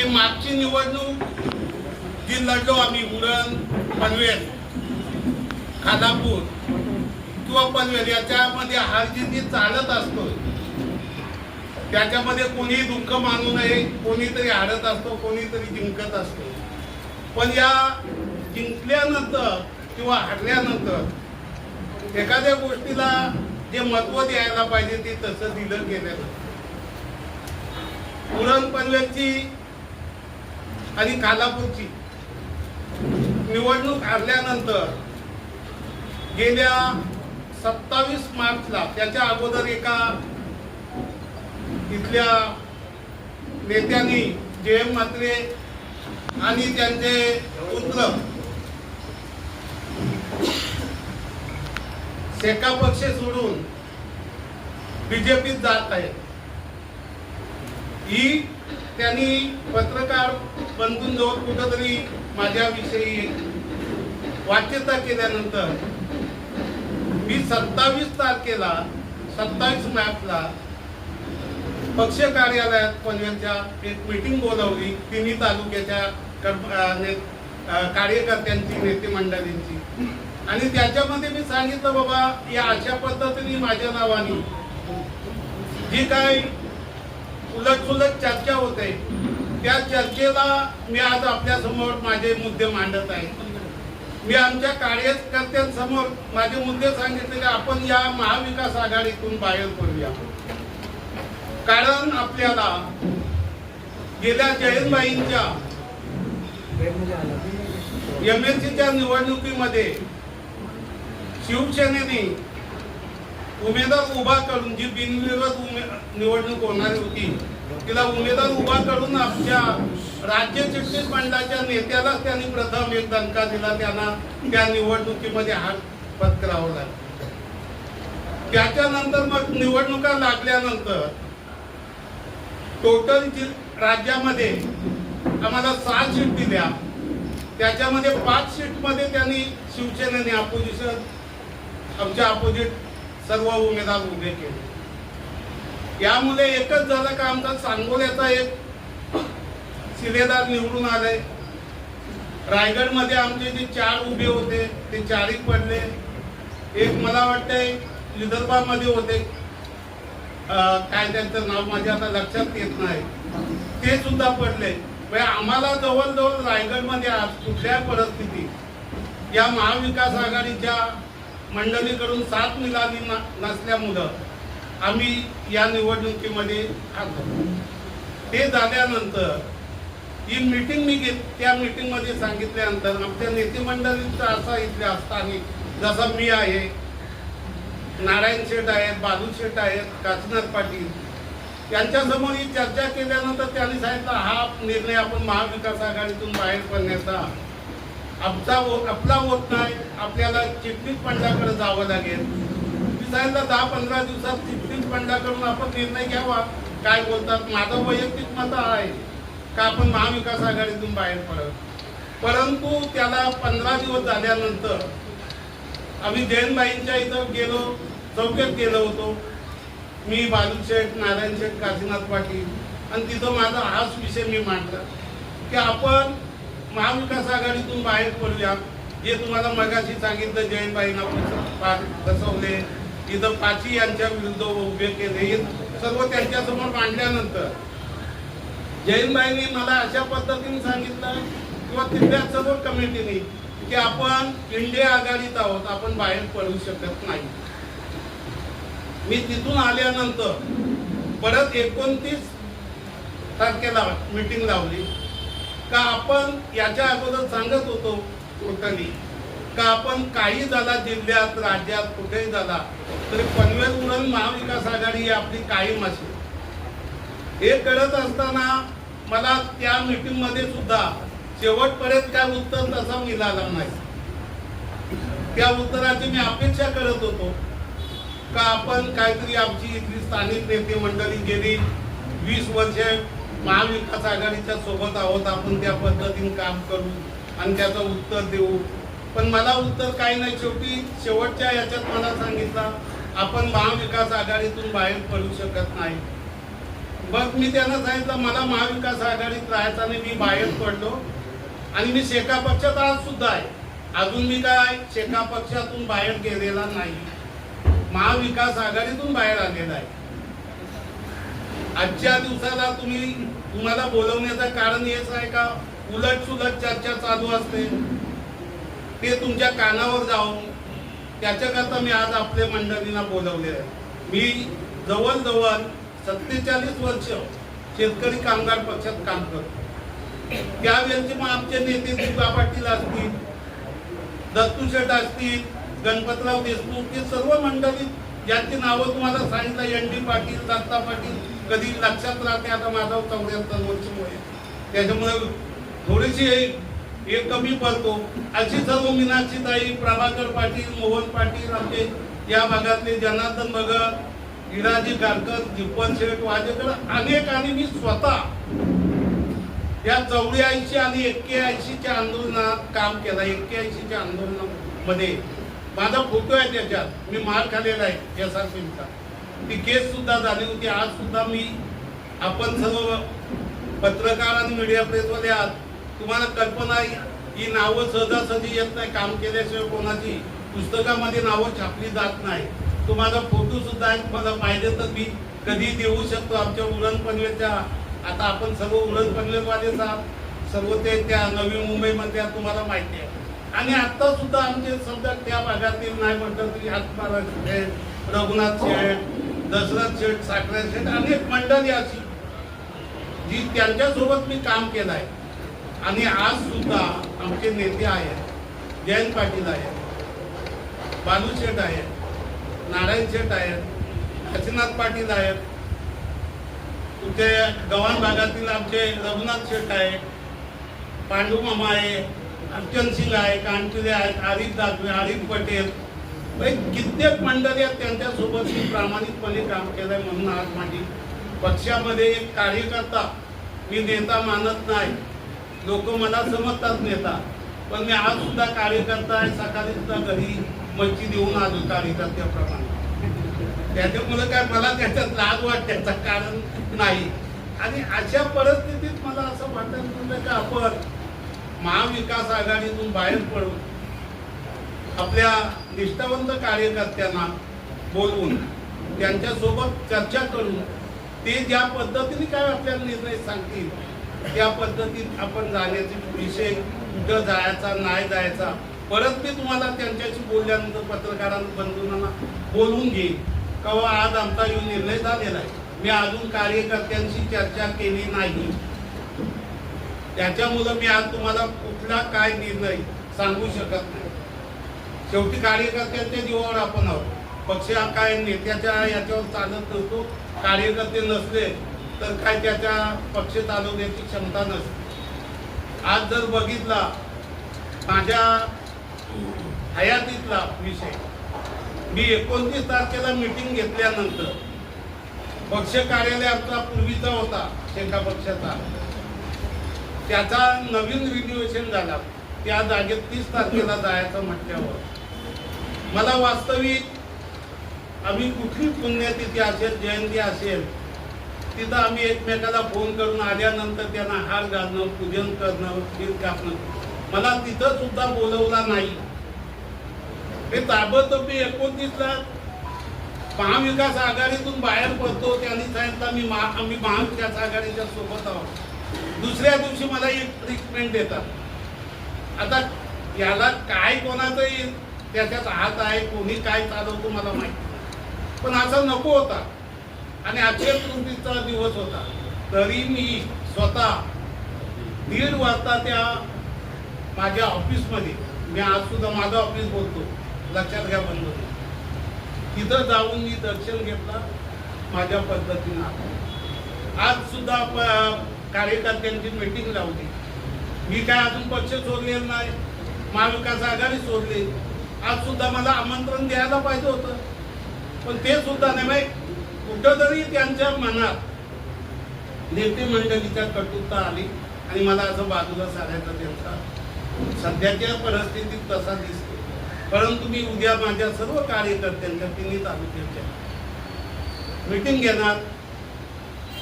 की मागची निवडणूक जी लढलो आम्ही उरण पनवेल खानापूर किंवा पनवेल याच्यामध्ये हार चालत असतो त्याच्यामध्ये कोणी दुःख मानू नये कोणीतरी हारत असतो कोणीतरी जिंकत असतो. पण या जिंकल्यानंतर किंवा हरल्यानंतर एखाद्या गोष्टीला जे महत्त्व द्यायला पाहिजे ते तसं दिलं गेलेलं उरण पनवेलची आणि कालापूरची. निवडणूक हरल्यानंतर गेल्या सत्तावीस मार्चला त्याच्या अगोदर एका इथल्या नेत्यांनी एम म्हात्रे आणि त्यांचे पुत्र सेका पक्ष सोडून बीजेपीत जात आहेत. ही त्यांनी पत्रकार बंधूंजवळ कुठंतरी माझ्याविषयी वाच्यता केल्यानंतर मी सत्तावीस तारखेला सत्तावीस मॅचला पक्ष कार्यालयात पनवेलच्या एक मीटिंग बोलावली. तिन्ही तालुक्याच्या कार्यकर्त्यांची नेते मंडळींची आणि त्याच्यामध्ये मी सांगितलं बाबा या अशा पद्धतीने माझ्या नावाने जी काही उलट सुलट चर्चा होते त्या चर्चेला मी आज आपल्यासमोर माझे मुद्दे मांडत आहे. मी आमच्या कार्यकर्त्यांसमोर माझे मुद्दे सांगितले की आपण या महाविकास आघाडीतून बाहेर पडूया. कारण आपल्याला गेल्या जयंतबाईंच्या एम एस सीच्या निवडणुकीमध्ये शिवसेनेने उमेदवार उभा करून जी बिनविरोध उमे निवडणूक होणारी होती तिला उमेदवार उभा करून आमच्या राज्य चिटणीस मंडळाच्या नेत्याला त्यांनी प्रथम एक दणका दिला. त्यांना त्या निवडणुकीमध्ये हात पत्करावा लागला. त्याच्यानंतर मग निवडणुका लागल्यानंतर टोटल राज्यामध्ये आम्हाला सात सीट दिल्या. त्याच्यामध्ये पाच सीटमध्ये त्यांनी शिवसेनेने अपोजिशन आमच्या अपोजिट सर्व उमेदवार उभे केले. यामुळे एकच झालं का आमचा सांगोल्याचा एक शिलेदार निवडून आले. रायगडमध्ये आमचे जे चार उभे होते ते चारही पडले. एक मला वाटतंय विदर्भामध्ये होते. काय त्यांचं नाव माझ्या आता लक्षात येत नाही. ते सुद्धा पडले. म्हणजे आम्हाला जवळजवळ रायगडमध्ये आज कुठल्या परिस्थितीत या महाविकास आघाडीच्या मंडळीकडून साथ मिळाली न- नसल्यामुळं आम्ही या निवडणुकीमध्ये आलो ते झाल्यानंतर ही मीटिंग मी घेत त्या मीटिंगमध्ये सांगितल्यानंतर आमच्या नेते मंडळींचा असा इथले असताना जसं मी आहे नारायण शेठ आहेत बालू शेठ आहेत काशीनाथ पाटील यांच्यासमोर ही चर्चा केल्यानंतर त्यांनी सांगितलं हा निर्णय आपण महाविकास आघाडीतून बाहेर पडण्याचा आमचा वोट आपला वोट नाही आपल्याला चिटणीस पंडाकडे जावं लागेल. मी दहा पंधरा दिवसात चिटणीस पंडाकडून आपण निर्णय घ्यावा. काय बोलतात? माझं वैयक्तिक मत आहे का आपण महाविकास आघाडीतून बाहेर पडत? परंतु त्याला पंधरा दिवस झाल्यानंतर आम्ही जयंतबाईंच्या इथं गेलो चौक्यात गेलो होतो. मी बालू शेठ नारायण शेठ काशीनाथ पाटील. आणि तिथं माझा हाच विषय मी मांडला की आपण महाविकास आघाडीतून बाहेर पडल्या जे तुम्हाला मगाशी सांगितलं जयंतबाईंना बसवले इथं पाची यांच्या विरुद्ध उभे केले हे सर्व त्यांच्यासमोर मांडल्यानंतर जयंतबाईंनी मला अशा पद्धतीने सांगितलं किंवा तिथल्या सर्व कमिटीने की आपण इंडिया आघाडीत आहोत आपण बाहेर पडू शकत नाही. मी तिथून आल्यानंतर परत एकोणतीस तारखेला मीटिंग लावली. का आपण याच्या अगोदर सांगत होतो टोटली का आपण काही झाला जिल्ह्यात राज्यात कुठेही झाला तरी पनवेल उरण महाविकास आघाडी ही आपली कायम असेल हे करत असताना मला त्या मीटिंगमध्ये सुद्धा शेवटपर्यंत काय उत्तर तसा मिळाला नाही. त्या उत्तराची मी अपेक्षा करत होतो. का आपण काहीतरी आमची इथली स्थानिक नेते मंडळी गेली वीस वर्षे महाविकास आघाडीच्या सोबत आहोत आपण त्या पद्धतीने काम करू आणि त्याचं उत्तर देऊ. पण मला उत्तर काही नाही. शेवटी शेवटच्या याच्यात मला सांगितलं आपण महाविकास आघाडीतून बाहेर पडू शकत नाही. मग मी त्यांना सांगितलं मला महाविकास आघाडीत राहायचं आणि मी बाहेर पडलो. आणि मी शेका पक्षात आज सुद्धा आहे. अजून मी काय शेका पक्षातून बाहेर गेलेला नाही. महाविकास आघाडीतून बाहेर आलेला आहे. आजच्या दिवसाला तुम्ही तुम्हाला बोलवण्याचं कारण हेच आहे का? उलट सुलट चर्चा चालू असते. ते तुमच्या कानावर जाऊन त्याच्याकरता मी आज आपल्या मंडळींना बोलवले आहे. मी जवळजवळ सत्तेचाळीस वर्ष शेतकरी कामगार पक्षात काम करतो. त्यावेळेचे मग आमचे नेते दुर्गा पाटील असतील दत्तू शेठ असतील गणपतराव देशमुख हे सर्व मंडळी ज्यांची नावं तुम्हाला सांगितलं एन डी पाटील दत्ता पाटील कधी लक्षात राहते आता माझा चौऱ्याहत्तर वर्ष वय त्याच्यामुळे थोडीशी हे- हे कमी पडतो. अशी सर्व मीनाक्षी ताई प्रभाकर पाटील मोहन पाटील आमचे या भागातले जनार्दन भगत इराजी गारकर जिप्पन शेठ वाजेकर अनेक आणि मी स्वतः या चौऱ्याऐंशी आणि एक्क्याऐंशीच्या आंदोलनात काम केलं. एक्क्याऐंशीच्या आंदोलनामध्ये. माझा फोटो आहे त्याच्यात. मी मार खाल्लेला आहे एस आर ती केस सुद्धा झाली होती. आज सुद्धा मी आपण सर्व पत्रकार आणि मीडिया प्रेसवाले आहात. तुम्हाला कल्पना ही नावं सहजासहजी येत नाही काम केल्याशिवाय कोणाची पुस्तकामध्ये नावं छापली जात नाही. तुम्हाला फोटो सुद्धा आहेत मला पाहिजे तर मी कधी देऊ शकतो. आमच्या उरण पनवेलच्या आता आपण सर्व उरण पनवेलवालेच आहात. सर्व ते त्या नवी मुंबईमध्ये तुम्हाला माहिती आहे. आणि आता सुद्धा आमचे समजा त्या भागातील नाही म्हटलं तरी आत्माराज शेठ रघुनाथ शेठ दशरथ शेठ साखरे शेठ अनेक मंडळी अशी जी त्यांच्यासोबत मी काम केलं आहे. आणि आज सुद्धा आमचे नेते आहेत जयंत पाटील आहेत बालू शेठ आहेत नारायण शेठ आहेत काशीनाथ पाटील आहेत. तुमचे गव्हाण भागातील आमचे रघुनाथ शेठ आहे पांडू मामा आहे अर्चन सिंग आहे कांचुले आहेत आरिफ दादवे आरिफ पटेल कित्येक मंडळी आहेत त्यांच्यासोबत मी प्रामाणिकपणे काम केलंय म्हणून आज माझी पक्षामध्ये एक कार्यकर्ता मी नेता मानत नाही. लोक मला समजतात नेता. पण मी आज सुद्धा कार्यकर्ता आहे सकाळी सुद्धा घरी मच्छी देऊन आलो कार्यकर्त्याप्रमाणे. त्याच्यामुळे काय मला त्याच्यात लाज वाटण्याचं कारण नाही. आणि अशा परिस्थितीत मला असं वाटत लागलं का आपण महाविकास आघाडीतून बाहेर पडून आपल्या निष्ठावंत कार्यकर्त्यांना बोलवून त्यांच्यासोबत चर्चा करून ते ज्या पद्धतीने काय आपल्याला निर्णय सांगतील त्या पद्धतीत आपण जाण्याचे विषय कुठं जायचा नाही जायचा परत मी तुम्हाला त्यांच्याशी बोलल्यानंतर पत्रकारां बंधूंना बोलवून घेईन. कवा आज आमचा येऊन निर्णय झालेला आहे. मी अजून कार्यकर्त्यांशी चर्चा केली नाही. त्याच्यामुळं मी आज तुम्हाला कुठला काय निर्णय सांगू शकत नाही. शेवटी कार्यकर्त्यांच्या जीवावर आपण आहोत. पक्ष हा काय नेत्याच्या याच्यावर चालत नसतो. कार्यकर्ते नसले तर काय त्याच्या पक्ष चालवण्याची क्षमता नसते. आज जर बघितला माझ्या हयातीतला विषय मी एकोणतीस तारखेला मीटिंग घेतल्यानंतर पक्ष कार्यालय आपला पूर्वीचा होता शेका पक्षाचा. त्याचा नवीन रिन्युएशन झाला. त्या जागेत तीस तारखेला जायचं म्हटल्यावर मला वास्तविक आम्ही कुठली पुण्यतिथी असेल जयंती असेल तिथं आम्ही एकमेकाला फोन करून आल्यानंतर त्यांना हार घालणं पूजन करणं खीर कापणं. मला तिथं सुद्धा बोलवला नाही. हे ताबडतोब मी एकोणतीसला महाविकास आघाडीतून बाहेर पडतो त्यांनी सांगितलं मी महा आम्ही महाविकास आघाडीच्या सोबत आहोत. दुसऱ्या दिवशी मला एक ट्रीटमेंट देतात. आता याला काय कोणाचंही त्याच्यात हात आहे कोणी काय चालवतो मला माहिती पण असं नको होता. आणि अक्षय तृतीचा दिवस होता. तरी मी स्वतः दीड वाजता त्या माझ्या ऑफिसमध्ये मी आज सुद्धा माझं ऑफिस बोलतो. लक्षात घ्या बंद तिथं जाऊन मी दर्शन घेतलं माझ्या पद्धतीनं. आज सुद्धा प- कार्यकर्त्यांची मीटिंग लावली. मी काय अजून पक्ष सोडलेला नाही. महाविकास आघाडी सोडली. आज सुद्धा मला आमंत्रण द्यायला पाहिजे होतं. पण ते सुद्धा नाही कुठंतरी त्यांच्या मनात नेते मंडळीच्या कटुता आली आणि मला असं बाजूला सारायचं त्यांचा. सध्याच्या परिस्थितीत तसा दिसतो परंतु मी उद्या माझ्या सर्व कार्यकर्त्यांच्या तिन्ही तालुक्याच्या मिटिंग घेणार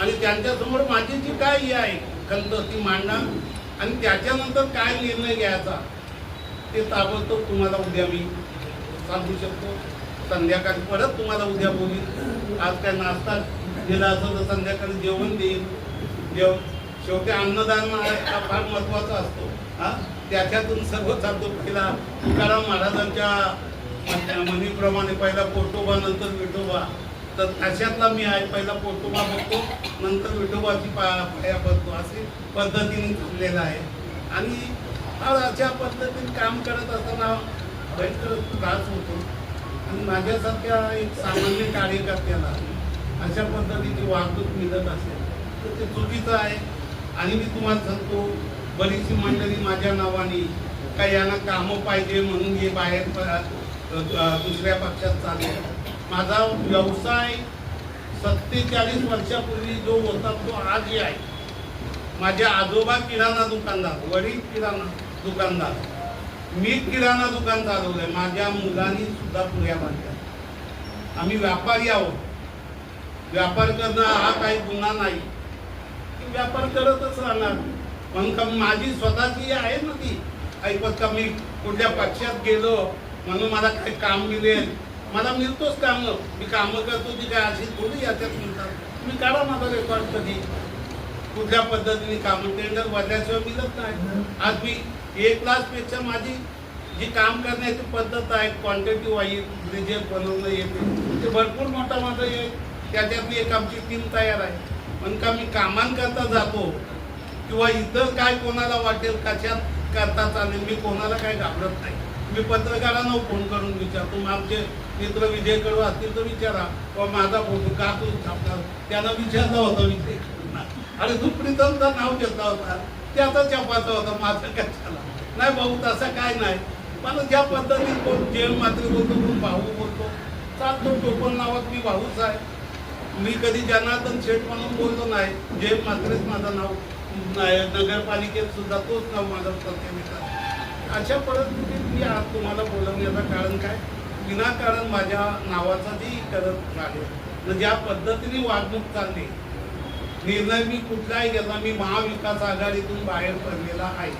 आणि त्यांच्यासमोर माझी जी काय ही आहे खंत ती मांडणार आणि त्याच्यानंतर काय निर्णय घ्यायचा ते ताबडतोब तुम्हाला उद्या मी सांगू शकतो. संध्याकाळी परत तुम्हाला उद्या बोलील आज काय नाश्ता दिला असं तर संध्याकाळी जेवण देईल जेव शेवटी अन्नदान हा फार महत्त्वाचा असतो. हा? त्याच्यातून सर्व चालतो पहिला तुकाराम महाराजांच्या म्हणीप्रमाणे पहिला पोटोबा नंतर विठोबा. तर अशातला मी आहे. पहिला पोटोबा बघतो नंतर विठोबाची पा पाया बघतो असे पद्धतीने ठरलेलं आहे. आणि आज अशा पद्धतीने काम करत असताना भयंकर त्रास होतो. आणि माझ्यासारख्या एक सामान्य कार्यकर्त्याला अशा पद्धतीची वाहतूक मिळत असेल तर ते चुकीचं आहे. आणि मी तुम्हाला सांगतो बरीचशी मंडळी माझ्या नावाने का यांना कामं पाहिजे म्हणून हे बाहेर दुसऱ्या पक्षात चालले. माझा व्यवसाय सत्तेचाळीस वर्षापूर्वी जो होता तो आजही आहे. माझे आजोबा किराणा दुकानदार वडील किराणा दुकानदार. मी किराणा दुकान चालवलंय. माझ्या मुलांनी सुद्धा पुऱ्या बांधल्या. आम्ही व्यापारी आहोत. व्यापार करणं हा काही गुन्हा नाही. व्यापार करतच राहणार. पण माझी स्वतःची आहे ना ती. ऐकत का मी कुठल्या पक्षात गेलो म्हणून मला काही काम मिळेल? मला मिळतोच काम. मी कामं करतो ती काय अशी थोडी याच्यात मिळतात मी काढा माझा रेकॉर्ड कधी. कुठल्या पद्धतीने कामं? टेंडर भरल्याशिवाय मिळत नाही. आज मी एक पेक्षा माझी जी काम करण्याची पद्धत आहे क्वांटिटी वाईज रिजेक्ट बनवणं येते ते. भरपूर मोठा माझं एक त्याच्यातली एक आमची टीम तयार आहे. पण का मी कामांकरता जातो किंवा इतर काय कोणाला वाटेल कशात करता चालेल मी कोणाला काय घाबरत नाही. मी पत्रकारांना फोन करून विचारतो मग आमचे मित्र विजय कडू असतील तर विचारा किंवा माझा फोटो का तू छापणार? त्यांना विचारला होता विजय. अरे तू प्रीतमचं नाव घेतला होता. त्याचा छापाचा होता माझं कशाला नाही भाऊ तसं काय नाही. मला ज्या पद्धतीत कोण जेल मात्र बोलतो कोण भाऊ बोलतो चालतो टोपण नावात मी भाऊच आहे. मी कधी जनार्दन शेठ म्हणून बोललो नाही. जेल मात्रेच माझं नाव नगरपालिकेत सुद्धा तोच नाव माझं प्रतिनिधी आहे. अशा परिस्थितीत मी आज तुम्हाला बोलवण्याचं कारण काय? विनाकारण माझ्या नावाचा जी करत आहे. ज्या पद्धतीने वागणूक चालली निर्णय मी कुठलाही घेतला मी महाविकास आघाडीतून बाहेर पडलेला आहे.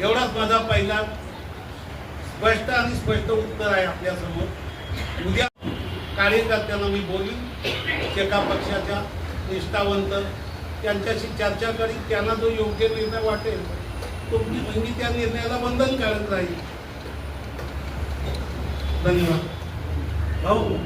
एवढाच माझा पहिला स्पष्ट आणि स्पष्ट उत्तर आहे आपल्यासमोर. उद्या कार्यकर्त्यांना मी बोलीन एका पक्षाच्या निष्ठावंत त्यांच्याशी चर्चा करीन त्यांना जो योग्य निर्णय वाटेल तो मी मी त्या निर्णयाला बंधनकारक राहील. धन्यवाद. भाऊ